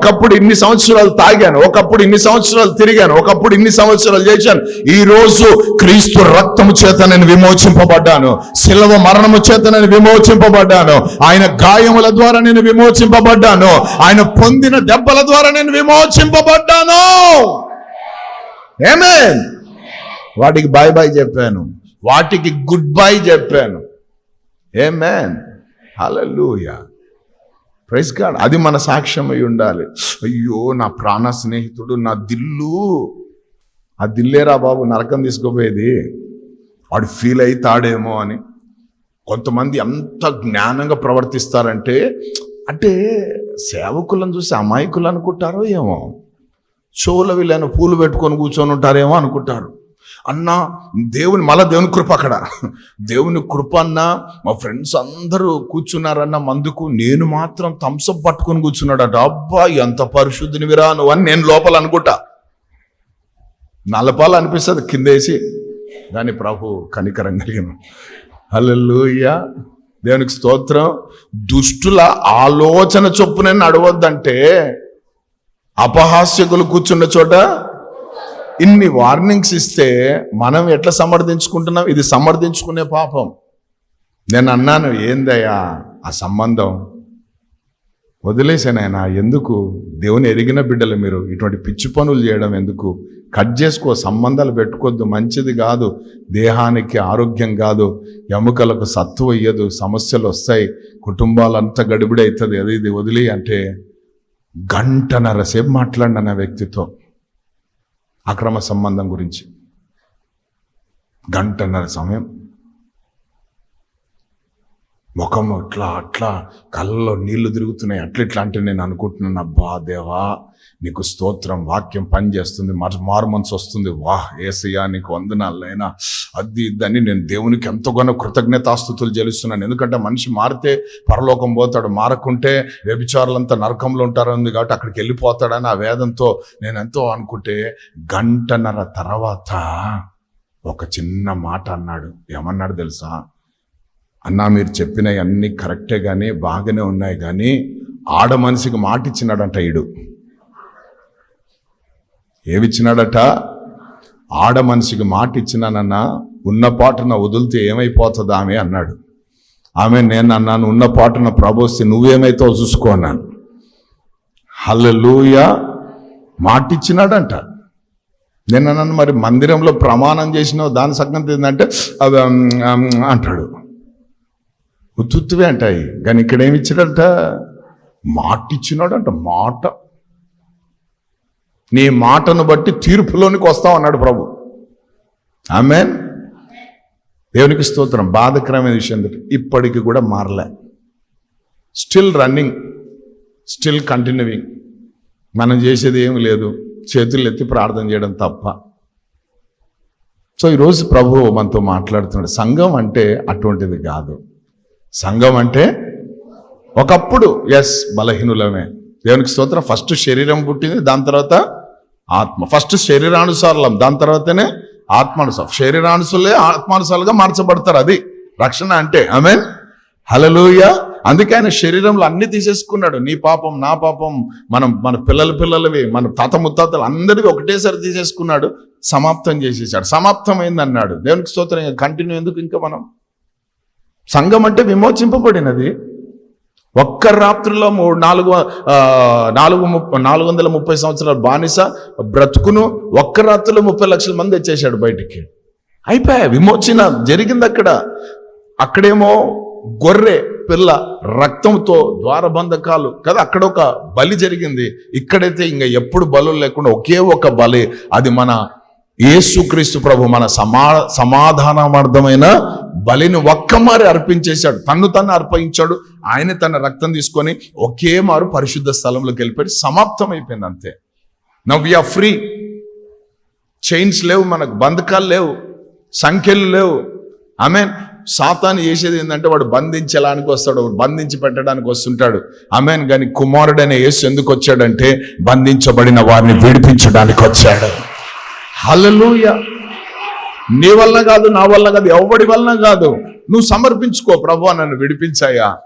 ఒకప్పుడు ఇన్ని సంవత్సరాలు తాగాను ఒకప్పుడు ఇన్ని సంవత్సరాలు తిరిగాను ఒకప్పుడు ఇన్ని సంవత్సరాలు చేశాను. ఈ రోజు క్రీస్తు రక్తము చేత నేను విమోచింపబడ్డాను శిలవ మరణము చేత నేను విమోచింపబడ్డాను ఆయన గాయముల ద్వారా నేను విమోచింపబడ్డాను ఆయన పొందిన దెబ్బల ద్వారా నేను విమోచింపబడ్డాను. ఏమే వాటికి బాయ్ బాయ్ చెప్పాను వాటికి గుడ్ బై చెప్పాను. ఏమేన్ హల్లెలూయా ప్రైజ్ గాడ్ అది మన సాక్ష్యం అయి ఉండాలి. అయ్యో నా ప్రాణ స్నేహితుడు నా దిల్లు. ఆ దిల్లేరా బాబు నరకం తీసుకోపోయేది. వాడు ఫీల్ అవుతాడేమో అని. కొంతమంది ఎంత జ్ఞానంగా ప్రవర్తిస్తారంటే అంటే సేవకులను చూసి అమాయకులు అనుకుంటారో ఏమో. చెవుల వీళ్ళని పూలు పెట్టుకొని కూర్చొని ఉంటారేమో అనుకుంటారు. అన్నా దేవుని మళ్ళా దేవుని కృప అక్కడ. దేవుని కృప అన్న మా ఫ్రెండ్స్ అందరూ కూర్చున్నారన్న మందుకు నేను మాత్రం థమ్సప్ పట్టుకొని కూర్చున్నాడట. అబ్బా ఎంత పరిశుద్ధిని విరా నువ్వు అని నేను లోపల అనుకుంటా. నలపాలు అనిపిస్తుంది కిందేసి. దాని ప్రభు కనికరం కలిగిన హల్లెలూయా. దేవునికి స్తోత్రం. దుష్టుల ఆలోచన చొప్పున నడవద్దంటే అపహాస్యకులు కూర్చున్న చోట ఇన్ని వార్నింగ్స్ ఇస్తే మనం ఎట్లా సమర్థించుకుంటున్నాం? ఇది సమర్థించుకునే పాపం. నేను అన్నాను ఏందయ్యా? ఆ సంబంధం. వదిలేసానైనా ఎందుకు? దేవుని ఎరిగిన బిడ్డలు మీరు. ఇటువంటి పిచ్చి పనులు చేయడం ఎందుకు? కట్ చేసుకో సంబంధాలు పెట్టుకోవద్దు మంచిది కాదు. దేహానికి ఆరోగ్యం కాదు. ఎముకలకు సత్తువ ఇయ్యదు సమస్యలు వస్తాయి కుటుంబాలంతా గడిబిడి అవుతుంది అది ఇది వదిలి అంటే గంటన్నర సేపు మాట్లాడిన నా వ్యక్తితో. అక్రమ సంబంధం గురించి. గంటన్నర సమయం. ముఖం అట్లా అట్లా కళ్ళలో నీళ్ళు తిరుగుతున్నాయి. అట్లా ఇట్లా అంటే నేను అనుకుంటున్నాను అబ్బా దేవా నీకు స్తోత్రం వాక్యం పనిచేస్తుంది మారు మనసు వస్తుంది. వాహ్ ఏసయ్యా నీకు వందనాలైనా అది ఇద్దని నేను దేవునికి ఎంతగానో కృతజ్ఞతాస్థుతులు చెల్లిస్తున్నాను. ఎందుకంటే మనిషి మారితే పరలోకం పోతాడు. మారకుంటే వ్యభిచారులంతా నరకంలో ఉంటారంది కాబట్టి అక్కడికి వెళ్ళిపోతాడని ఆ వేదంతో నేను ఎంతో అనుకుంటే గంటన్నర తర్వాత ఒక చిన్న మాట అన్నాడు. ఏమన్నాడు తెలుసా? అన్నా మీరు చెప్పినవి అన్నీ కరెక్టే కానీ బాగానే ఉన్నాయి కానీ ఆడ మనిషికి మాట ఇచ్చినాడంట ఈడు. ఏమిచ్చినాడట? ఆడ మనిషికి మాట ఇచ్చినానన్నా ఉన్న పాటున వదిలితే ఏమైపోతుంది ఆమె అన్నాడు. ఆమె నేను అన్నాను ఉన్న పాటున ప్రభోస్తే నువ్వేమైతావు చూసుకో అన్నాను. హల్లెలూయా మాట ఇచ్చినాడంట. నేను అన్నాను మరి మందిరంలో ప్రమాణం చేసినావు దాని సంగతి ఏంటంటే అవి అంటాడు. ఉత్తుత్తువే అంటాయి. కానీ ఇక్కడ ఏమి ఇచ్చాడంట మాట ఇచ్చినాడంట మాట నీ మాటను బట్టి తీర్పులోనికి వస్తావు అన్నాడు ప్రభు. ఆమె దేవునికి స్తోత్రం. బాధకరమైన విషయం ఏంటంటే ఇప్పటికి కూడా మారలే. స్టిల్ రన్నింగ్ స్టిల్ కంటిన్యూయింగ్ మనం చేసేది ఏమి లేదు. చేతులు ఎత్తి ప్రార్థన చేయడం తప్ప. సో ఈరోజు ప్రభు మనతో మాట్లాడుతున్నాడు. సంఘం అంటే అటువంటిది కాదు. సంఘం అంటే ఒకప్పుడు ఎస్ బలహీనులమే. దేవునికి స్తోత్రం. ఫస్ట్ శరీరం పుట్టింది దాని తర్వాత ఆత్మ. ఫస్ట్ శరీరానుసారలం దాని తర్వాతనే ఆత్మానుసారం. శరీరానుసులే ఆత్మానుసారులుగా మార్చబడతారు అది. రక్షణ అంటే ఆమె హలలుయ అందుకే ఆయన శరీరంలో అన్ని తీసేసుకున్నాడు. నీ పాపం నా పాపం మనం మన పిల్లల పిల్లలవి మన తాత ముత్తాతలు అందరివి ఒకటేసారి తీసేసుకున్నాడు సమాప్తం చేసేసాడు. సమాప్తమైంది అన్నాడు దేవునికి స్తోత్రం. కంటిన్యూ ఎందుకు ఇంకా మనం? సంఘం అంటే విమోచింపబడినది. ఒక్క రాత్రిలో మూడు నాలుగు నాలుగు నాలుగు వందల ముప్పై సంవత్సరాల బానిస బ్రతుకును ఒక్క రాత్రిలో ముప్పై లక్షల మంది తెచ్చేశాడు బయటికి. అయిపోయా విమోచన జరిగింది అక్కడ అక్కడేమో గొర్రె పిల్ల రక్తంతో ద్వారబంధకాలు కదా అక్కడ ఒక బలి జరిగింది. ఇక్కడైతే ఇంకా ఎప్పుడు బలు లేకుండా ఒకే ఒక బలి అది మన యేసుక్రీస్తు ప్రభు మన సమా సమాధానార్థమైన బలిని ఒక్కమారి అర్పించేశాడు. తన్ను తను అర్పించాడు ఆయన తన రక్తం తీసుకొని ఒకే మారు పరిశుద్ధ స్థలంలోకి వెళ్ళిపోయి సమాప్తం అయిపోయింది అంతే నవ్ వీఆర్ ఫ్రీ చైన్స్ లేవు మనకు బంధకాలు లేవు సంఖ్యలు లేవు. ఆమె సాతాను చేసేది ఏంటంటే వాడు బంధించడానికి వస్తాడు వాడు బంధించి పెట్టడానికి వస్తుంటాడు. ఆమెన్ కానీ కుమారుడైన యేసు ఎందుకు వచ్చాడంటే బంధించబడిన వారిని విడిపించడానికి వచ్చాడు. హల్లెలూయ. నీ వల్ల కాదు నా వల్ల కాదు ఎవడి వలన కాదు. నువ్వు సమర్పించుకో ప్రభు నన్ను విడిపించాయా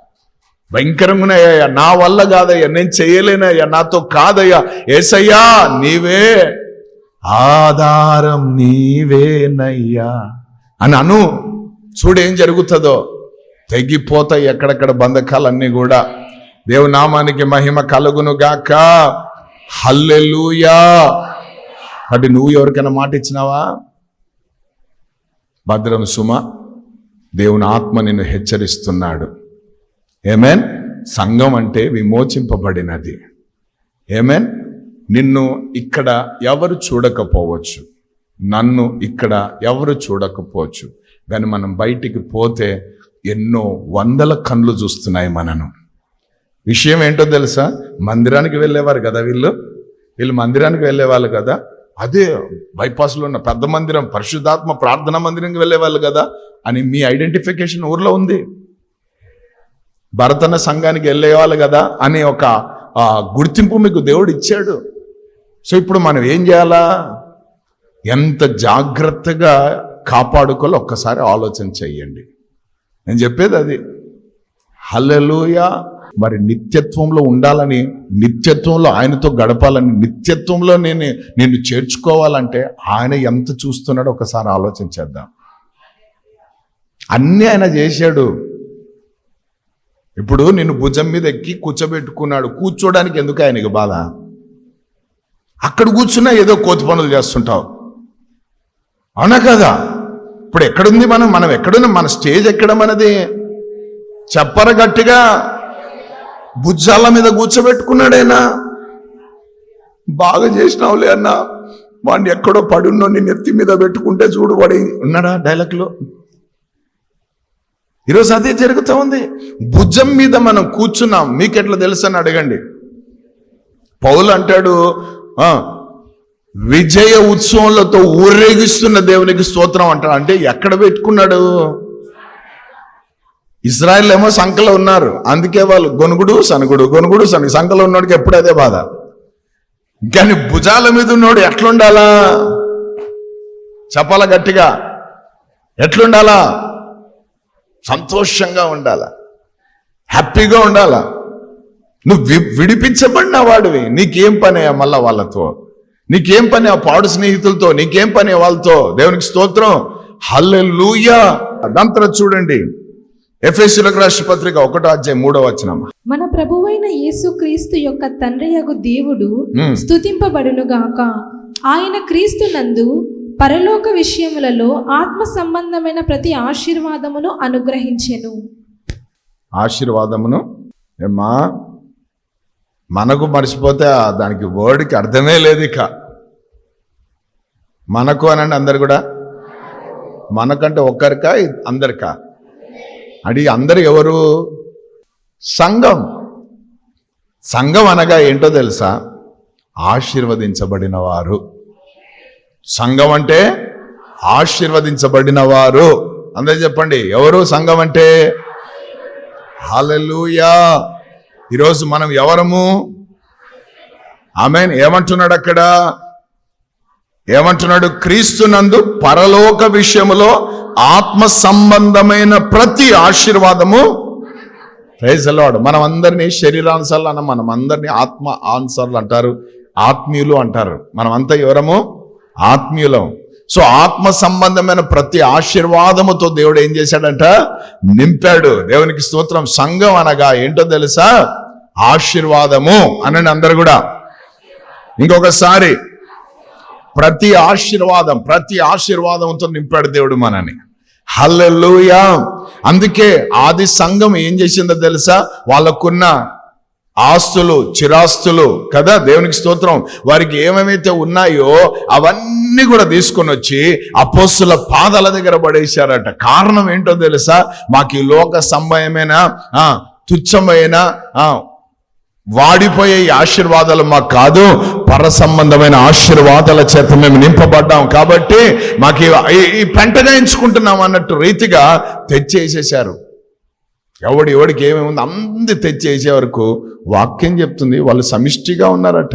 భయంకరంగానయ్యా నా వల్ల కాదయ్యా నేను చేయలేనయ్యా నాతో కాదయ్యా. ఏసయ్యా నీవే ఆధారం నీవేనయ్యా. అని అను. చూడేం జరుగుతుందో. తెగిపోతాయి ఎక్కడెక్కడ బంధకాలన్నీ కూడా. దేవునామానికి మహిమ కలుగును గాక హల్లెలూయా. కాబట్టి నువ్వు ఎవరికైనా మాట ఇచ్చినావా? భద్రం సుమ దేవుని ఆత్మ నిన్ను హెచ్చరిస్తున్నాడు. ఏమేన్ సంఘం అంటే విమోచింపబడినది. ఏమేన్ నిన్ను ఇక్కడ ఎవరు చూడకపోవచ్చు. నన్ను ఇక్కడ ఎవరు చూడకపోవచ్చు. కానీ మనం బయటికి పోతే ఎన్నో వందల కళ్ళు చూస్తున్నాయి మనను. విషయం ఏంటో తెలుసా? మందిరానికి వెళ్ళేవారు కదా వీళ్ళు? వీళ్ళు మందిరానికి వెళ్ళేవాళ్ళు కదా? అదే బైపాస్లో ఉన్న పెద్ద మందిరం పరిశుద్ధాత్మ ప్రార్థనా మందిరంకి వెళ్ళేవాళ్ళు కదా అని మీ ఐడెంటిఫికేషన్ ఊర్లో ఉంది. భరతన సంఘానికి వెళ్ళేవాళ్ళు కదా అని ఒక గుర్తింపు మీకు దేవుడు ఇచ్చాడు. సో ఇప్పుడు మనం ఏం చేయాలా? ఎంత జాగ్రత్తగా కాపాడుకోవాలో ఒక్కసారి ఆలోచన చెయ్యండి నేను చెప్పేది అది. హల్లెలూయా. మరి నిత్యత్వంలో ఉండాలని నిత్యత్వంలో ఆయనతో గడపాలని నిత్యత్వంలో నేను నేను చేర్చుకోవాలంటే ఆయన ఎంత చూస్తున్నాడో ఒకసారి ఆలోచించేద్దాం అన్నీ ఆయన చేశాడు. ఇప్పుడు నిన్ను భుజం మీద ఎక్కి కూర్చోబెట్టుకున్నాడు. కూర్చోడానికి ఎందుకు ఆయనకి బాధ? అక్కడ కూర్చున్నా ఏదో కోతి పనులు చేస్తుంటావు. అవునా కదా? ఇప్పుడు ఎక్కడుంది మనం? మనం ఎక్కడున్నాం? మన స్టేజ్ ఎక్కడ మనది? చెప్పర గట్టిగా భుజాల మీద కూర్చోబెట్టుకున్నాడైనా? బాగా చేసినావులే అన్న. వాడిని ఎక్కడో పడున్నో నేను నెత్తి మీద పెట్టుకుంటే చూడు వాడి ఉన్నాడా డైలాగ్లో? ఈరోజు అదే జరుగుతూ ఉంది. భుజం మీద మనం కూర్చున్నాం. మీకెట్లా తెలుసు అని అడగండి. పౌలు అంటాడు విజయ ఉత్సవంలతో ఊరేగిస్తున్న దేవునికి స్తోత్రం అంటాడు. అంటే ఎక్కడ పెట్టుకున్నాడు? ఇజ్రాయెల్ ఏమో సంఖలో ఉన్నారు. అందుకే వాళ్ళు గొనుగుడు సనుగుడు గొనుగుడు సనుగు సంఖలో ఉన్నోడికి ఎప్పుడు అదే బాధ? కానీ భుజాల మీద ఉన్నోడు ఎట్లుండాలా? చెప్పాల గట్టిగా? ఎట్లుండాలా? సంతోషంగా ఉండాలా? హ్యాపీగా ఉండాలా? నువ్వు వి- విడిపించబడిన వాడివి. నీకేం పని మళ్ళా వాళ్ళతో? నీకేం పని ఆ పాడు స్నేహితులతో? నీకేం పని వాళ్ళతో? దేవునికి స్తోత్రం. హల్లెలూయా. దాని చూడండి. ఎఫ్ఎస్యులకు రాష్ట్ర పత్రిక ఒకటో అధ్యాయం మూడో వచనం. మన ప్రభువైన యేసుక్రీస్తు యొక్క తండ్రియగు దేవుడు మ్మ్. స్తుతింపబడునుగాక. ఆయన క్రీస్తు నందు పరలోక విషయములలో ఆత్మ సంబంధమైన ప్రతి ఆశీర్వాదమును అనుగ్రహించెను. ఆశీర్వాదమును? ఏమ్మా? మనకు మర్చిపోతే దానికి వర్డ్కి అర్థమే లేదు ఇక. మనకు అనండి అందరు కూడా? మనకంటే ఒక్కరికా? అందరికా? అది అందరు ఎవరు? సంఘం. సంఘం అనగా ఏంటో తెలుసా? ఆశీర్వదించబడిన వారు సంఘం అంటే ఆశీర్వదించబడిన వారు అందరూ చెప్పండి ఎవరు సంఘం అంటే? హలలుయా ఈరోజు మనం ఎవరము? ఆమె ఏమంటున్నాడు అక్కడ? ఏమంటున్నాడు? క్రీస్తునందు పరలోక విషయములో ఆత్మ సంబంధమైన ప్రతి ఆశీర్వాదము ప్రైజ్ మనం అందరినీ శరీరాన్సర్లు అన్న మనం అందరినీ ఆత్మ ఆన్సర్లు అంటారు ఆత్మీయులు అంటారు. మనం అంతా ఎవరము? ఆత్మీయులం. సో ఆత్మ సంబంధమైన ప్రతి ఆశీర్వాదముతో దేవుడు ఏం చేశాడంట? నింపాడు. దేవునికి స్తోత్రం. సంఘం అనగా ఏంటో తెలుసా? ఆశీర్వాదము. అనండి అందరు కూడా. ఇంకొకసారి. ప్రతి ఆశీర్వాదం ప్రతి ఆశీర్వాదంతో నింపాడు దేవుడు మనని. హల్లెలూయా. అందుకే ఆది సంఘం ఏం చేసిందో తెలుసా? వాళ్ళకున్న ఆస్తులు చిరాస్తులు కదా? దేవునికి స్తోత్రం. వారికి ఏమేమైతే ఉన్నాయో అవన్నీ కూడా తీసుకొని వచ్చి అపోస్తుల పాదాల దగ్గర పడేశారట. కారణం ఏంటో తెలుసా? మాకు ఈ లోక సంభయమైన తుచ్చమైన? వాడిపోయే ఈ ఆశీర్వాదాలు మాకు కాదు పర సంబంధమైన ఆశీర్వాదాల చేత మేము నింపబడ్డాం. కాబట్టి మాకు ఈ- ఈ- ఈ పెంటగా ఎంచుకుంటున్నాం అన్నట్టు రీతిగా తెచ్చేసేసారు ఎవడు ఎవడికి ఏమేమి ఉంది అంది తెచ్చేసే వరకు వాక్యం చెప్తుంది. వాళ్ళు సమిష్టిగా ఉన్నారట.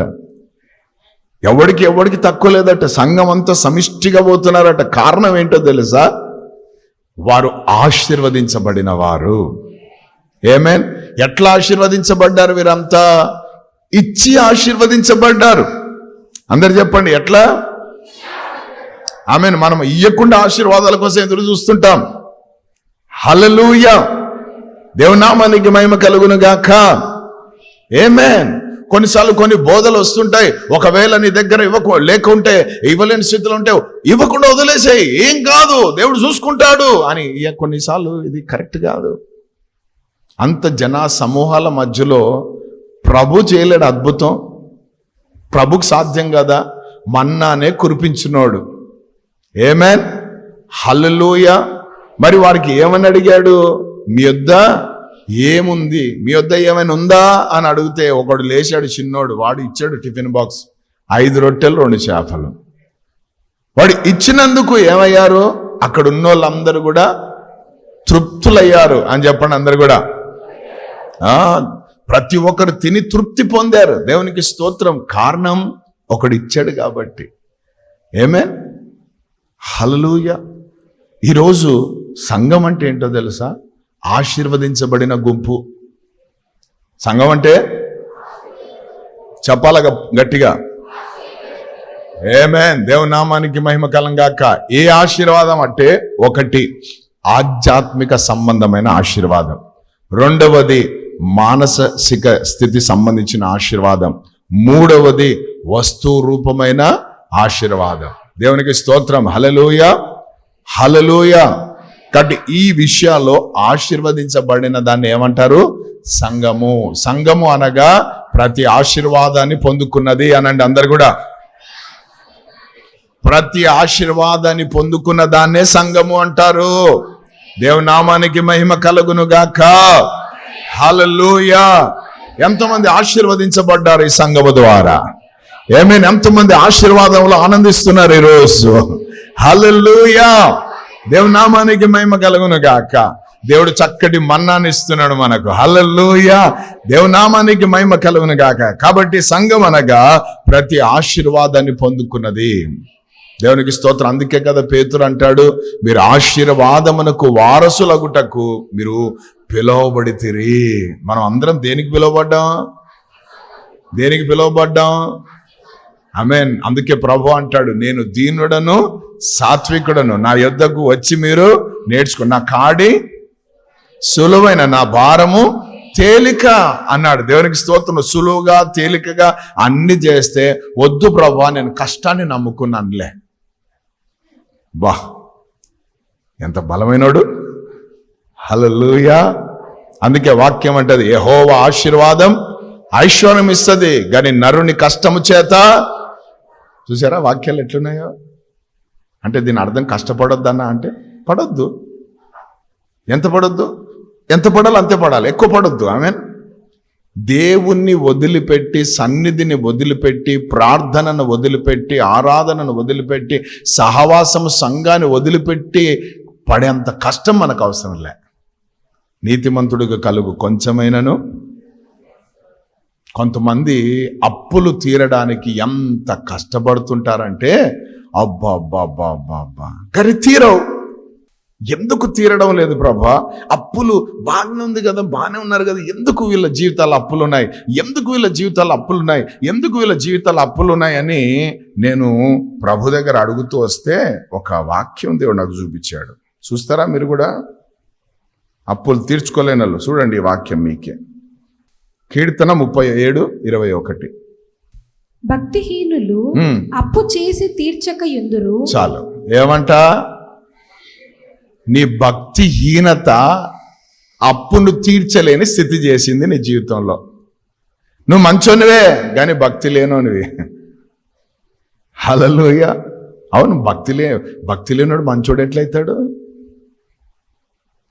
ఎవడికి ఎవడికి తక్కువ లేదట. సంఘం అంతా సమిష్టిగా పోతున్నారట. కారణం ఏంటో తెలుసా? వారు ఆశీర్వదించబడిన వారు. ఏమేన్ ఎట్లా ఆశీర్వదించబడ్డారు వీరంతా? ఇచ్చి ఆశీర్వదించబడ్డారు. అందరు చెప్పండి ఎట్లా? ఆమెను మనం ఇయ్యకుండా ఆశీర్వాదాల కోసం ఎదురు చూస్తుంటాం. హలలుయ దేవునామానికి మహిమ కలుగును గాక. ఏమేన్ కొన్నిసార్లు కొన్ని బోధలు వస్తుంటాయి. ఒకవేళ నీ దగ్గర ఇవ్వకు లేకుంటే ఇవ్వలేని స్థితిలో ఉంటే ఇవ్వకుండా వదిలేసేయి. ఏం కాదు దేవుడు చూసుకుంటాడు అని ఇక కొన్నిసార్లు ఇది కరెక్ట్ కాదు. అంత జన సమూహాల మధ్యలో ప్రభు చేయలేడు అద్భుతం. ప్రభుకు సాధ్యం కదా. మన్నానే కురిపించినోడు. ఏమేన్ హల్లెలూయ మరి వారికి ఏమని అడిగాడు? మీ యొద్ద ఏముంది? మీ యొద్ద ఏమైనా ఉందా? అని అడిగితే ఒకడు లేచాడు చిన్నోడు. వాడు ఇచ్చాడు టిఫిన్ బాక్స్. ఐదు రొట్టెలు రెండు చేపలు. వాడు ఇచ్చినందుకు ఏమయ్యారు? అక్కడ ఉన్న వాళ్ళందరూ కూడా తృప్తులయ్యారు అని చెప్పండి అందరు కూడా. ప్రతి ఒక్కరు తిని తృప్తి పొందారు. దేవునికి స్తోత్రం. కారణం ఒకడు ఇచ్చాడు కాబట్టి. ఏమే హలలుయ ఈరోజు సంఘం అంటే ఏంటో తెలుసా? ఆశీర్వదించబడిన గుంపు. సంఘం అంటే? చెప్పాల గట్టిగా? ఏమేన్ దేవునామానికి మహిమ కలంగాక ఏ ఆశీర్వాదం అంటే? ఒకటి ఆధ్యాత్మిక సంబంధమైన ఆశీర్వాదం. రెండవది మానసిక స్థితి సంబంధించిన ఆశీర్వాదం. మూడవది వస్తు రూపమైన ఆశీర్వాదం. దేవునికి స్తోత్రం. హలలోయ హలలోయ కాబట్టి ఈ విషయాల్లో ఆశీర్వదించబడిన దాన్ని ఏమంటారు? సంఘము. సంఘము అనగా ప్రతి ఆశీర్వాదాన్ని పొందుకున్నది అనండి అందరు కూడా. ప్రతి ఆశీర్వాదాన్ని పొందుకున్న దాన్నే సంఘము అంటారు. దేవునామానికి మహిమ కలుగును గాక హలలుయా ఎంతమంది ఆశీర్వదించబడ్డారు ఈ సంఘము ద్వారా? ఏమైనా ఎంతమంది ఆశీర్వాదంలో ఆనందిస్తున్నారు ఈరోజు హల్లెలూయా. దేవునామానికి మహిమ కలుగును గాక. దేవుడు చక్కటి మన్నాన్ని ఇస్తున్నాడు మనకు. హలలుయా దేవునామానికి మహిమ కలుగును గాక. కాబట్టి సంఘం అనగా ప్రతి ఆశీర్వాదాన్ని పొందుకున్నది. దేవునికి స్తోత్రం. అందుకే కదా పేతురు అంటాడు మీరు ఆశీర్వాదమునకు వారసులగుటకు మీరు పిలువబడితిరి. మనం అందరం దేనికి పిలువబడ్డాం? దేనికి పిలువబడ్డాం? మీన్ అందుకే ప్రభు అంటాడు నేను దీనుడను సాత్వికుడను. నా యొద్దకు వచ్చి మీరు నేర్చుకో నా కాడి సులువైన నా భారము తేలిక అన్నాడు. దేవునికి స్తోత్రం సులువుగా తేలికగా అన్ని చేస్తే వద్దు ప్రభా నేను కష్టాన్ని నమ్ముకున్నానులే. బా ఎంత బలమైనడు. హలలుయా అందుకే వాక్యం అంటది యెహోవ ఆశీర్వాదం ఐశ్వర్యం ఇస్తుంది కానీ నరుని కష్టము చేత. చూసారా వాక్యాలు ఎట్లున్నాయో? అంటే దీని అర్థం కష్టపడొద్దన్నా అంటే పడొద్దు. ఎంత పడొద్దు? ఎంత పడాలి అంతే పడాలి ఎక్కువ పడొద్దు. ఆమె దేవుణ్ణి వదిలిపెట్టి సన్నిధిని వదిలిపెట్టి ప్రార్థనను వదిలిపెట్టి ఆరాధనను వదిలిపెట్టి సహవాసం సంఘాన్ని వదిలిపెట్టి పడేంత కష్టం మనకు అవసరం లే. నీతిమంతుడికి కలుగు కొంచెమైనను. కొంతమంది అప్పులు తీరడానికి ఎంత కష్టపడుతుంటారంటే అబ్బా అబ్బా అబ్బా అబ్బా అబ్బా. కానీ తీరవు. ఎందుకు తీరడం లేదు ప్రభా? అప్పులు బాగానే ఉంది కదా బాగానే ఉన్నారు కదా. ఎందుకు వీళ్ళ జీవితాలు అప్పులు ఉన్నాయి ఎందుకు వీళ్ళ జీవితాలు అప్పులు ఉన్నాయి ఎందుకు వీళ్ళ జీవితాలు అప్పులు ఉన్నాయి అని నేను ప్రభు దగ్గర అడుగుతూ వస్తే ఒక వాక్యం దేవుడు నాకు చూపించాడు. చూస్తారా మీరు కూడా? అప్పులు తీర్చుకోలేని వాళ్ళు. చూడండి ఈ వాక్యం మీకే. కీర్తన ముప్పై ఏడు ఇరవై ఒకటి. భక్తిహీనులు అప్పు చేసి తీర్చక ఎందురు? చాలు. ఏమంట? నీ భక్తిహీనత అప్పును తీర్చలేని స్థితి చేసింది నీ జీవితంలో. నువ్వు మంచోనివే కానీ భక్తి లేనోనివి. హలలోయ అవును భక్తి లే భక్తి లేనోడు మంచోడు ఎట్లయితాడు?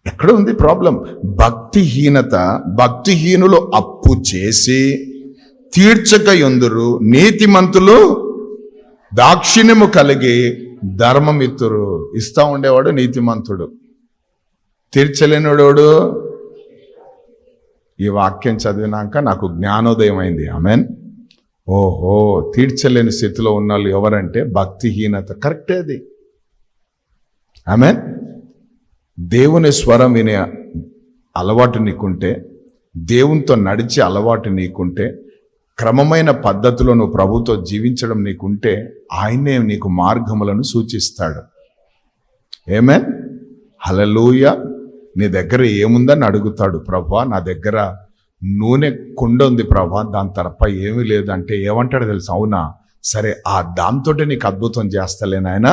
ఎక్కడ ఉంది ప్రాబ్లం. భక్తిహీనత భక్తిహీనులు అప్పు చేసి తీర్చక ఎందురు నీతిమంతులు దాక్షిణ్యము కలిగి ధర్మమిత్తురు ఇస్తా ఉండేవాడు నీతిమంతుడు. తీర్చలేనివాడు ఈ వాక్యం చదివినాక నాకు జ్ఞానోదయం అయింది ఆమెన్. ఓహో తీర్చలేని స్థితిలో ఉన్న వాళ్ళు ఎవరంటే భక్తిహీనత. కరెక్టే అది. ఆమెన్. దేవుని స్వరం వినే అలవాటు నీకుంటే దేవునితో నడిచే అలవాటు నీకుంటే క్రమమైన పద్ధతిలో నువ్వు ప్రభుతో జీవించడం నీకుంటే ఆయనే నీకు మార్గములను సూచిస్తాడు. ఏమే హలలుయ నీ దగ్గర ఏముందని అడుగుతాడు. ప్రభా నా దగ్గర నూనె కుండ ఉంది ప్రభా దాని తరప ఏమీ లేదు అంటే ఏమంటాడు తెలుసు? అవునా? సరే ఆ దాంతో నీకు అద్భుతం చేస్తలేను ఆయన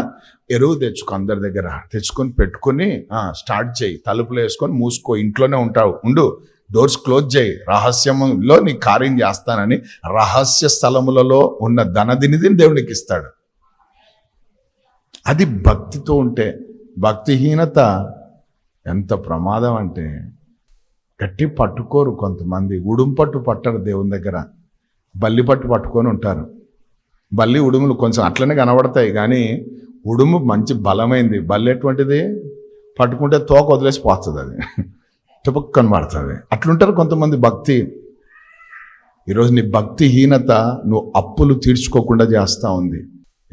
ఎరువు తెచ్చుకో అందరి దగ్గర తెచ్చుకొని పెట్టుకొని స్టార్ట్ చేయి. తలుపులు వేసుకొని మూసుకో ఇంట్లోనే ఉంటావు. ఉండు. డోర్స్ క్లోజ్ చేయి. రహస్యంలో నీ కార్యం చేస్తానని రహస్య స్థలములలో ఉన్న ధనదినిదిని దేవునికి ఇస్తాడు అది భక్తితో ఉంటే భక్తిహీనత ఎంత ప్రమాదం అంటే గట్టి పట్టుకోరు కొంతమంది. ఉడుం పట్టు పట్టరు దేవుని దగ్గర. బల్లి పట్టు పట్టుకొని ఉంటారు. బల్లి ఉడుములు కొంచెం అట్లనే కనబడతాయి కానీ ఉడుము మంచి బలమైంది. బల్లి ఎటువంటిది? పట్టుకుంటే తోక వదిలేసి పోతుంది అది. టుపక్కని కనబడుతుంది అట్లుంటారు కొంతమంది భక్తి. ఈరోజు నీ భక్తిహీనత నువ్వు అప్పులు తీర్చుకోకుండా చేస్తూ ఉంది.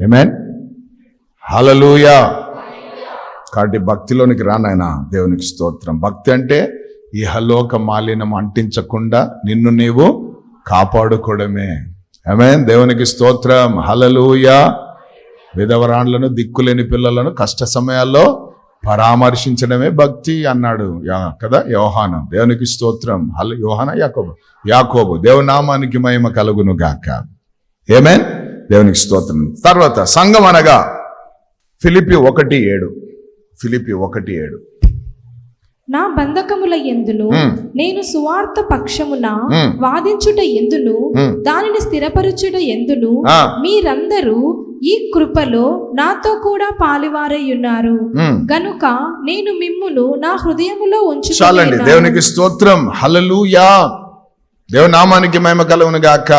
ఏమేన్ హలలుయా కాబట్టి భక్తిలోనికి రానాయన దేవునికి స్తోత్రం. భక్తి అంటే ఇహలోక మాలినం అంటించకుండా నిన్ను నీవు కాపాడుకోవడమే. ఏమేన్ దేవునికి స్తోత్రం. హలలుయా విధవరాండ్లను దిక్కులేని పిల్లలను కష్ట సమయాల్లో పరామర్శించడమే భక్తి అన్నాడు కదా? యోహాను. దేవునికి స్తోత్రం. హల యోహాన యాకోబు? యాకోబు. దేవునామానికి మహిమ కలుగును గాక. ఏమే దేవునికి స్తోత్రం. తర్వాత సంఘం అనగా ఫిలిపి ఒకటి ఏడు. ఫిలిపి ఒకటి ఏడు. నా బంధకముల ఎందును మ్మ్. నేను సువార్త పక్షమున మ్మ్. వాదించుట ఎందును మ్మ్. దానిని స్థిరపరచుట ఎందును ఆ. మీరందరూ ఈ కృపలో నాతో కూడా పాలివారై ఉన్నారు మ్మ్. గనుక నేను మిమ్మును నా హృదయములో ఉంచుకొని చాలండి. దేవునికి స్తోత్రం. హలలుయా దేవునామానికి మహిమ కలుగును గాక.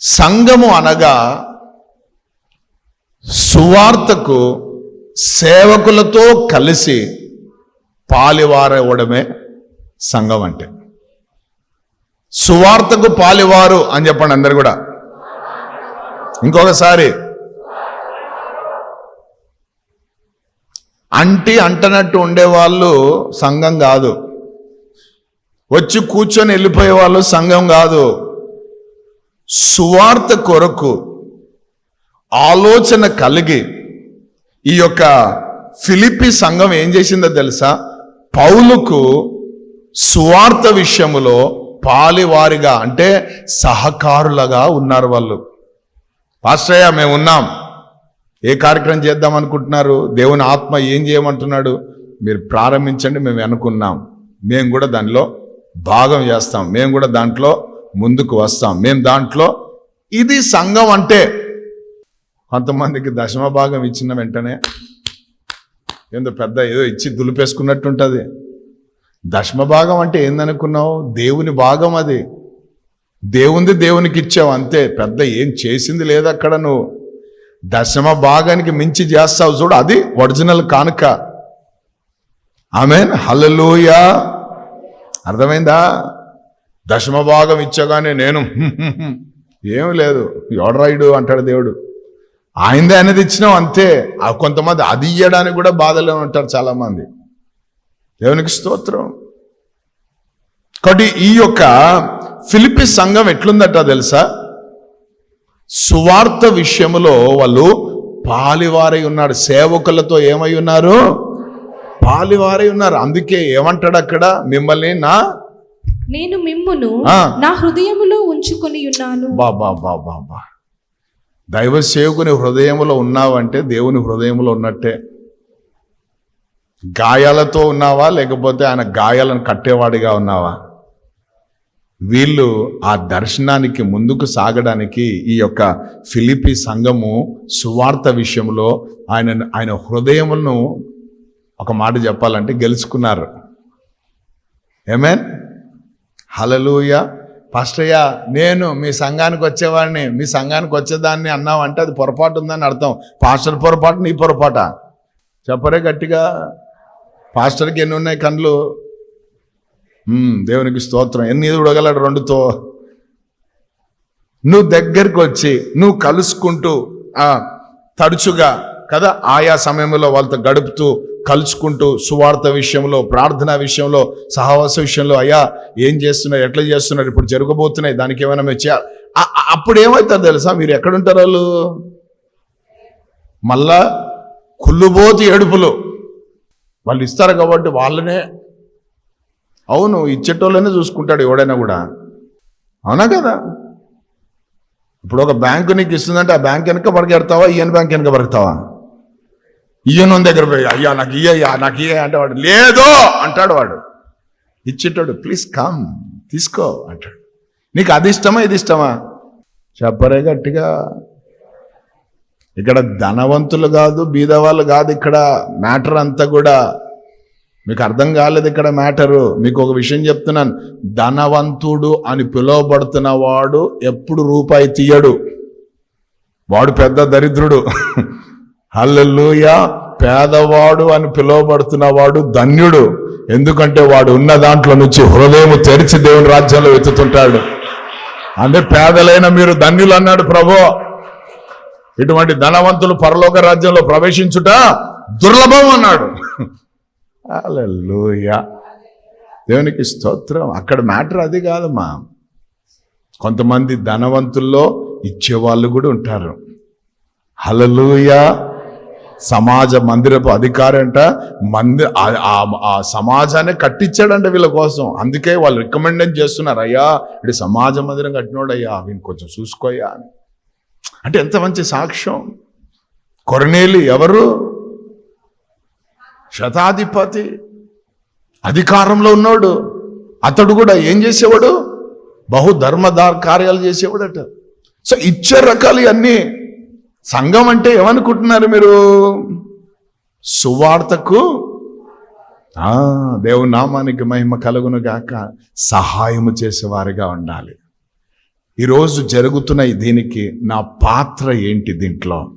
సంఘము అనగా సువార్తకు సేవకులతో కలిసి పాలివారవడమే సంఘం అంటే. సువార్తకు పాలివారు అని చెప్పండి అందరు కూడా. ఇంకొకసారి. అంటి అంటనట్టు ఉండేవాళ్ళు సంఘం కాదు. వచ్చి కూర్చొని వెళ్ళిపోయే వాళ్ళు సంఘం కాదు. సువార్త కొరకు ఆలోచన కలిగి ఈ యొక్క ఫిలిపి సంఘం ఏం చేసిందో తెలుసా? పౌలుకు సువార్త విషయములో పాలివారిగా అంటే సహకారులుగా ఉన్నారు వాళ్ళు. పాస్టయ్య మేము ఉన్నాం. ఏ కార్యక్రమం చేద్దాం అనుకుంటున్నారు? దేవుని ఆత్మ ఏం చేయమంటున్నాడు? మీరు ప్రారంభించండి మేము అనుకున్నాం. మేము కూడా దానిలో భాగం చేస్తాం. మేము కూడా దాంట్లో ముందుకు వస్తాం. మేము దాంట్లో ఇది సంఘం అంటే కొంతమందికి దశమ భాగం ఇచ్చిన వెంటనే ఏందో పెద్ద ఏదో ఇచ్చి దులిపేసుకున్నట్టు ఉంటుంది దశమ భాగం అంటే ఏందనుకున్నావు? దేవుని భాగం అది. దేవుంది దేవునికి ఇచ్చావు అంతే. పెద్ద ఏం చేసింది లేదు అక్కడ నువ్వు. దశమ భాగానికి మించి చేస్తావు చూడు అది ఒరిజినల్ కానుక. ఆమెన్. హలలోయా అర్థమైందా? దశమ భాగం ఇచ్చగానే నేను ఏం లేదు. ఎవడరాయుడు అంటాడు దేవుడు. ఆయనదే అనేది ఇచ్చినావు అంతే. కొంతమంది అది ఇయ్యడానికి కూడా బాధలో ఉంటారు చాలామంది. దేవునికి స్తోత్రం. కాబట్టి ఈ యొక్క ఫిలిపి సంఘం ఎట్లుందట తెలుసా? సువార్త విషయములో వాళ్ళు పాలివారై ఉన్నారు. సేవకులతో ఏమై ఉన్నారు? పాలివారై ఉన్నారు. అందుకే ఏమంటాడు అక్కడ? మిమ్మల్ని నా నేను మిమ్మును. నా హృదయములో ఉంచుకొని ఉన్నాను. బాబా బాబా బా దైవ సేవకుని హృదయంలో ఉన్నావంటే దేవుని హృదయంలో ఉన్నట్టే. గాయాలతో ఉన్నావా? లేకపోతే ఆయన గాయాలను కట్టేవాడిగా ఉన్నావా? వీళ్ళు ఆ దర్శనానికి ముందుకు సాగడానికి ఈ యొక్క ఫిలిపి సంఘము సువార్త విషయంలో ఆయన ఆయన హృదయములను ఒక మాట చెప్పాలంటే గెలుచుకున్నారు. ఏమేన్ హలలుయ పాస్టయ్య నేను మీ సంఘానికి వచ్చేవాడిని మీ సంఘానికి వచ్చేదాన్ని అన్నావంటే అది పొరపాటు ఉందని అర్థం. పాస్టర్ పొరపాటు నీ పొరపాట. చెప్పరే గట్టిగా. పాస్టర్కి ఎన్ని ఉన్నాయి కళ్ళు? దేవునికి స్తోత్రం. ఎన్ని చూడగలడు రెండుతో? నువ్వు దగ్గరికి వచ్చి నువ్వు కలుసుకుంటూ తరచుగా కదా ఆయా సమయంలో వాళ్ళతో గడుపుతూ కలుసుకుంటూ సువార్త విషయంలో ప్రార్థన విషయంలో సహవాస విషయంలో అయ్యా ఏం చేస్తున్నారు ఎట్లా చేస్తున్నారు ఇప్పుడు జరగబోతున్నాయి దానికి ఏమైనా మేము చేయాలి. అప్పుడు ఏమవుతారు తెలుసా? మీరు ఎక్కడుంటారు వాళ్ళు? మళ్ళా కుళ్ళుబోతి ఏడుపులు. వాళ్ళు ఇస్తారు కాబట్టి వాళ్ళనే అవును ఇచ్చేటోళ్ళనే చూసుకుంటాడు ఎవడైనా కూడా. అవునా కదా? ఇప్పుడు ఒక బ్యాంకు నీకు ఇస్తుందంటే ఆ బ్యాంక్ వెనక పరిగెడతావా? ఈయన బ్యాంక్ వెనక పరుకుతావా ఈయన దగ్గర పోయి అయ్యా నాకు ఇయ్యా నాకు ఇయ్య అంటే వాడు లేదో అంటాడు వాడు. ఇచ్చేటోడు ప్లీజ్ కమ్ తీసుకో అంటాడు. నీకు అది ఇష్టమా ఇది ఇష్టమా? చెప్పరే గట్టిగా. ఇక్కడ ధనవంతులు కాదు బీదవాళ్ళు కాదు ఇక్కడ మ్యాటర్ అంతా కూడా మీకు అర్థం కాలేదు ఇక్కడ మ్యాటరు. మీకు ఒక విషయం చెప్తున్నాను. ధనవంతుడు అని పిలువబడుతున్న వాడు ఎప్పుడు రూపాయి తీయడు. వాడు పెద్ద దరిద్రుడు. హల్లెలూయ. పేదవాడు అని పిలువబడుతున్న వాడు ధన్యుడు. ఎందుకంటే వాడు ఉన్న దాంట్లో నుంచి హృదయం తెరిచి దేవుని రాజ్యంలో వెతుతుంటాడు అంటే పేదలైన మీరు ధన్యులు అన్నాడు ప్రభు. ఇటువంటి ధనవంతులు పరలోక రాజ్యంలో ప్రవేశించుట దుర్లభం అన్నాడు. హల్లెలూయా. దేవునికి స్తోత్రం. అక్కడ మ్యాటర్ అది కాదమ్మా. కొంతమంది ధనవంతుల్లో ఇచ్చేవాళ్ళు కూడా ఉంటారు. హలలుయ సమాజ మందిరపు అధికారి అంట మంది ఆ- ఆ- సమాజాన్ని కట్టించాడంట వీళ్ళ కోసం. అందుకే వాళ్ళు రికమెండ్ చేస్తున్నారు అయ్యా ఇటు సమాజ మందిరం కట్టినోడయ్యా వీని కొంచెం చూసుకోయ్యా అని. అంటే ఎంత మంచి సాక్ష్యం. కొరనేలు ఎవరు? శతాధిపతి అధికారంలో ఉన్నాడు. అతడు కూడా ఏం చేసేవాడు? బహు ధర్మదార్ కార్యాలు చేసేవాడట. సో ఇచ్చే రకాలు ఇవన్నీ. సంఘం అంటే ఏమనుకుంటున్నారు మీరు? సువార్తకు దేవు దేవుని నామానికి మహిమ కలుగును గాక సహాయము చేసేవారిగా ఉండాలి. ఈరోజు జరుగుతున్న దీనికి నా పాత్ర ఏంటి దీంట్లో?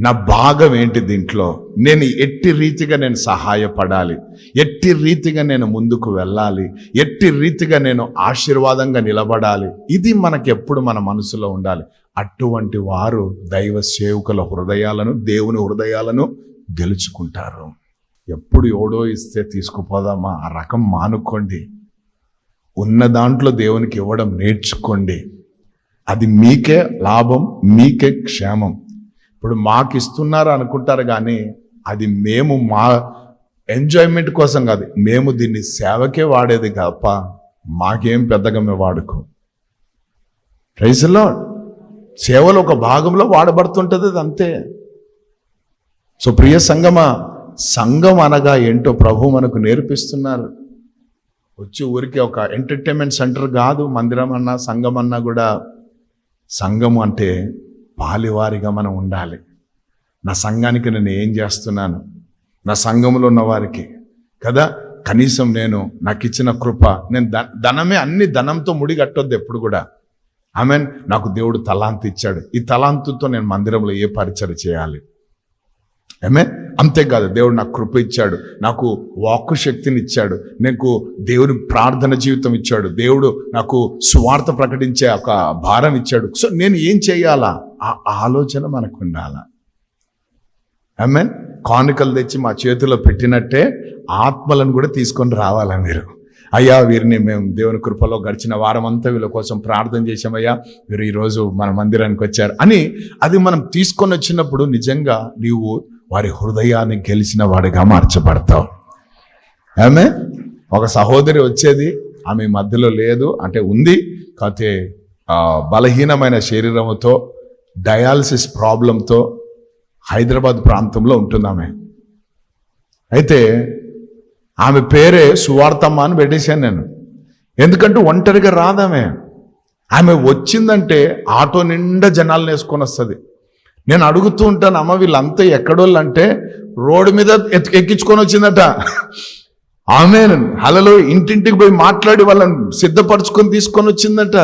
నా భాగం ఏంటి దీంట్లో? నేను ఎట్టి రీతిగా నేను సహాయపడాలి. ఎట్టి రీతిగా నేను ముందుకు వెళ్ళాలి. ఎట్టి రీతిగా నేను ఆశీర్వాదంగా నిలబడాలి. ఇది మనకెప్పుడు మన మనసులో ఉండాలి. అటువంటి వారు దైవ సేవకుల హృదయాలను దేవుని హృదయాలను గెలుచుకుంటారు. ఎప్పుడు ఎవడో ఇస్తే తీసుకుపోదామా? ఆ రకం మానుకోండి. ఉన్న దాంట్లో దేవునికి ఇవ్వడం నేర్చుకోండి. అది మీకే లాభం మీకే క్షేమం. ఇప్పుడు మాకు ఇస్తున్నారు అనుకుంటారు కానీ అది మేము మా ఎంజాయ్మెంట్ కోసం కాదు. మేము దీన్ని సేవకే వాడేది కాప మాకేం పెద్దగా మేము వాడుకో. ప్రైజ్లో సేవలో ఒక భాగంలో వాడబడుతుంటుంది అది అంతే. సో ప్రియ సంగమ సంఘం అనగా ఏంటో ప్రభు మనకు నేర్పిస్తున్నారు. వచ్చి ఊరికి ఒక ఎంటర్టైన్మెంట్ సెంటర్ కాదు మందిరం అన్నా సంఘం అన్నా కూడా. సంఘం అంటే పాలివారిగా మనం ఉండాలి. నా సంఘానికి నేను ఏం చేస్తున్నాను? నా సంఘంలో ఉన్న వారికి కదా కనీసం నేను నాకు ఇచ్చిన కృప నేను ధనమే అన్ని ధనంతో ముడిగట్టొద్దు ఎప్పుడు కూడా. ఆమె నాకు దేవుడు తలాంత్ ఇచ్చాడు. ఈ తలాంతుతో నేను మందిరంలో ఏ పరిచయం చేయాలి? ఏమే అంతేకాదు దేవుడు నాకు కృప ఇచ్చాడు నాకు వాక్కు శక్తిని ఇచ్చాడు నాకు దేవుని ప్రార్థన జీవితం ఇచ్చాడు దేవుడు నాకు స్వార్థ ప్రకటించే ఒక భారం ఇచ్చాడు. సో నేను ఏం చేయాలా? ఆ ఆలోచన మనకు ఉండాలా ఆమె కానుకలు తెచ్చి మా చేతిలో పెట్టినట్టే ఆత్మలను కూడా తీసుకొని రావాలా మీరు? అయ్యా వీరిని మేము దేవుని కృపలో గడిచిన వారం అంతా వీళ్ళ కోసం ప్రార్థన చేశామయ్యా వీరు ఈరోజు మన మందిరానికి వచ్చారు అని అది మనం తీసుకొని వచ్చినప్పుడు నిజంగా నీవు వారి హృదయాన్ని గెలిచిన వాడిగా మార్చబడతావు. ఆమె ఒక సహోదరి వచ్చేది ఆమె మధ్యలో లేదు అంటే ఉంది కాకపోతే బలహీనమైన శరీరంతో డయాలసిస్ ప్రాబ్లంతో హైదరాబాద్ ప్రాంతంలో ఉంటుంది ఆమె. అయితే ఆమె పేరే సువార్తమ్మ అని పెట్టేశాను నేను. ఎందుకంటే ఒంటరిగా రాదామె. ఆమె వచ్చిందంటే ఆటో నిండా జనాలను వేసుకొని వస్తుంది. నేను అడుగుతూ ఉంటాను అమ్మ వీళ్ళంతా ఎక్కడోళ్ళు అంటే రోడ్డు మీద ఎక్కించుకొని వచ్చిందట. ఆమె హలలో ఇంటింటికి పోయి మాట్లాడి వాళ్ళని సిద్ధపరచుకొని తీసుకొని వచ్చిందట.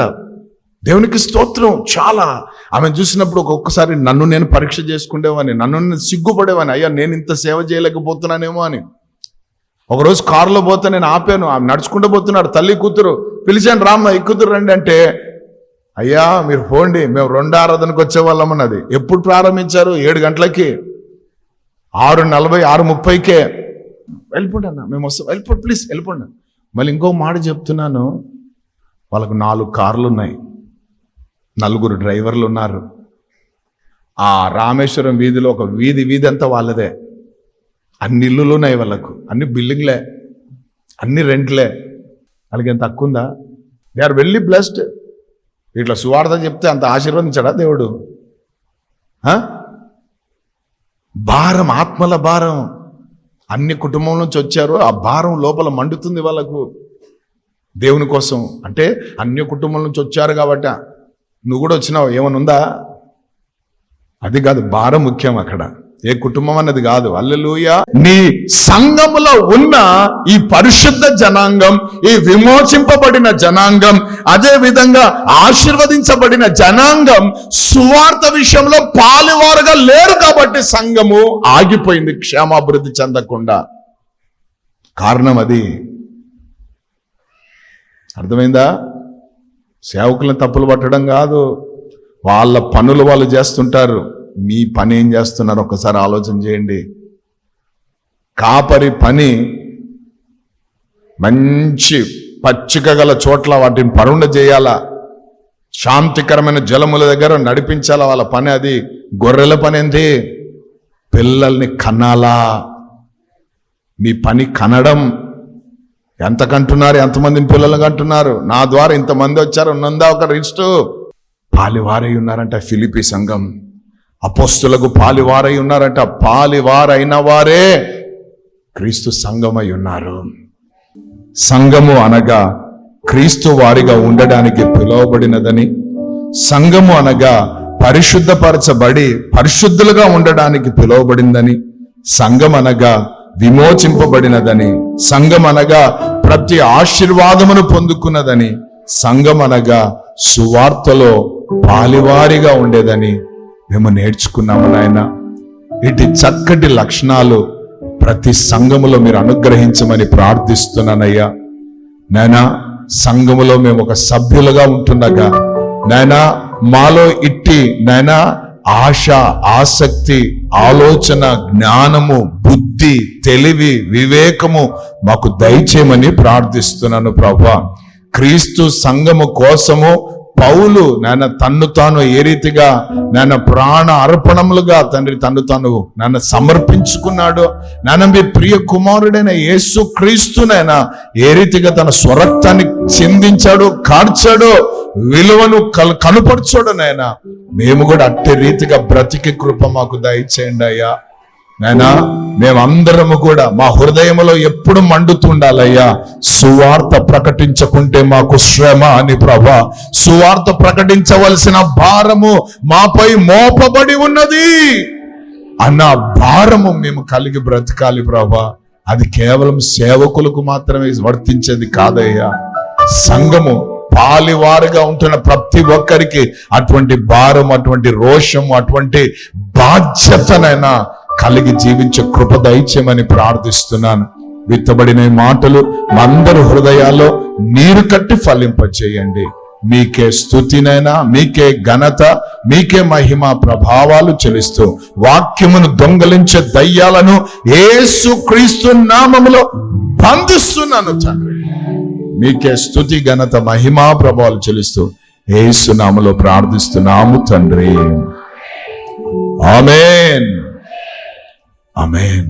దేవునికి స్తోత్రం చాలా. ఆమె చూసినప్పుడు ఒక్కొక్కసారి నన్ను నేను పరీక్ష చేసుకునేవాని నన్ను నేను సిగ్గుపడేవాని అయ్యా నేను ఇంత సేవ చేయలేకపోతున్నానేమో అని. ఒకరోజు కారులో పోతే నేను ఆపాను. ఆమె నడుచుకుంటూ పోతున్నాడు తల్లి కూతురు పిలిచాను రామ్మ ఎక్కుతురు రండి అంటే అయ్యా మీరు పోండి. మేము రెండు ఆరాధనకు వచ్చే వాళ్ళం అన్నది. ఎప్పుడు ప్రారంభించారు? ఏడు గంటలకి. ఆరు నలభై ఆరు ముప్పైకే. వెళ్ళిపోండి అన్న. మేము వస్తాం. వెళ్ళిపోండి ప్లీజ్ వెళ్ళిపోండి మళ్ళీ ఇంకో మాట చెప్తున్నాను. వాళ్ళకు నాలుగు కార్లు ఉన్నాయి. నలుగురు డ్రైవర్లు ఉన్నారు. ఆ రామేశ్వరం వీధిలో ఒక వీధి వీధి అంతా వాళ్ళదే. అన్ని ఇల్లులు ఉన్నాయి వాళ్ళకు. అన్ని బిల్డింగ్లే. అన్ని రెంట్లే. వాళ్ళకి ఎంత తక్కువ ఉందా? దే ఆర్ వెల్లీ బ్లెస్డ్ ఇట్లా సువార్థం చెప్తే అంత ఆశీర్వదించాడా దేవుడు? భారం ఆత్మల భారం. అన్ని కుటుంబం నుంచి వచ్చారు ఆ భారం లోపల మండుతుంది వాళ్ళకు. దేవుని కోసం. అంటే అన్ని కుటుంబం నుంచి వచ్చారు కాబట్టి నువ్వు కూడా వచ్చినావు ఏమనుందా? ఉందా అది కాదు భారం ముఖ్యం అక్కడ. ఏ కుటుంబం అన్నది కాదు. అల్లెలుయ నీ సంఘములో ఉన్న ఈ పరిశుద్ధ జనాంగం ఈ విమోచింపబడిన జనాంగం అదే విధంగా ఆశీర్వదించబడిన జనాంగం సువార్త విషయంలో పాలువారుగా లేరు కాబట్టి సంఘము ఆగిపోయింది క్షేమాభివృద్ధి చెందకుండా. కారణం అది. అర్థమైందా? సేవకులను తప్పులు పట్టడం కాదు. వాళ్ళ పనులు వాళ్ళు చేస్తుంటారు. మీ పని ఏం చేస్తున్నారు? ఒకసారి ఆలోచన చేయండి. కాపరి పని మంచి పచ్చిక గల చోట్ల వాటిని పరుండ చేయాలా? శాంతికరమైన జలముల దగ్గర నడిపించాలా వాళ్ళ పని అది? గొర్రెల పని ఏంటి? పిల్లల్ని కనాలా? మీ పని కనడం. ఎంత కంటున్నారు ఎంతమందిని పిల్లలు కంటున్నారు? నా ద్వారా ఇంతమంది వచ్చారు. ఉన్నందా ఒక రిస్ట్ పాలివారై ఉన్నారంట ఫిలిపి సంఘం. అపోస్తులకు పాలివారై ఉన్నారంట. పాలివారైన వారే క్రీస్తు సంఘమై ఉన్నారు. సంఘము అనగా క్రీస్తు వారిగా ఉండడానికి పిలువబడినదని సంఘము అనగా పరిశుద్ధపరచబడి పరిశుద్ధులుగా ఉండడానికి పిలువబడిందని సంఘం అనగా విమోచింపబడినదని సంఘం అనగా ప్రతి ఆశీర్వాదమును పొందుకున్నదని సంఘం అనగా సువార్తలో పాలివారిగా ఉండేదని మేము నేర్చుకున్నాము నాయన. ఇటు చక్కటి లక్షణాలు ప్రతి సంఘములో మీరు అనుగ్రహించమని ప్రార్థిస్తున్నానయ్యా. నాయనా సంఘములో మేము ఒక సభ్యులుగా ఉంటుండగా నాయనా మాలో ఇట్టి నాయనా ఆశ ఆసక్తి ఆలోచన జ్ఞానము బుద్ధి తెలివి వివేకము మాకు దయచేయమని ప్రార్థిస్తున్నాను ప్రభా. క్రీస్తు సంఘము కోసము పౌలు నాన్న తన్ను తాను ఏ రీతిగా నాన్న ప్రాణ అర్పణములుగా తండ్రి తన్ను తాను నన్ను సమర్పించుకున్నాడు నాన్న మీ ప్రియ కుమారుడైన యేసు క్రీస్తునైనా ఏ రీతిగా తన స్వరక్తాన్ని చిందించాడు కార్చాడో విలువను కల్ కనుపరచాడు నాయన మేము కూడా అట్టి రీతిగా బ్రతికి కృప మాకు దయచేయండి అయ్యా. నాయనా మేమందరము కూడా మా హృదయంలో ఎప్పుడు మండుతుండాలయ్యా. సువార్త ప్రకటించకుంటే మాకు శ్రమ అని ప్రభా. సువార్త ప్రకటించవలసిన భారము మాపై మోపబడి ఉన్నది. అన్న భారము మేము కలిగి బ్రతకాలి ప్రభా. అది కేవలం సేవకులకు మాత్రమే వర్తించేది కాదయ్యా. సంఘము పాలివారుగా ఉంటున్న ప్రతి ఒక్కరికి అటువంటి భారం అటువంటి రోషం అటువంటి బాధ్యతనైనా కలిగి జీవించే కృప దయచేయమని ప్రార్థిస్తున్నాను. విత్తబడిన మాటలు మా అందరి హృదయాల్లో నీరు కట్టి ఫలింపచేయండి. మీకే స్థుతినైనా మీకే ఘనత మీకే మహిమ ప్రభావాలు చెలుస్తూ వాక్యమును దొంగలించే దయ్యాలను ఏసు క్రీస్తు నామములో బంధిస్తున్నాను తండ్రి. మీకే స్థుతి ఘనత మహిమా ప్రభావాలు చెలుస్తూ ఏసు నామలో ప్రార్థిస్తున్నాము తండ్రి. ఆమెన్. ఆమెన్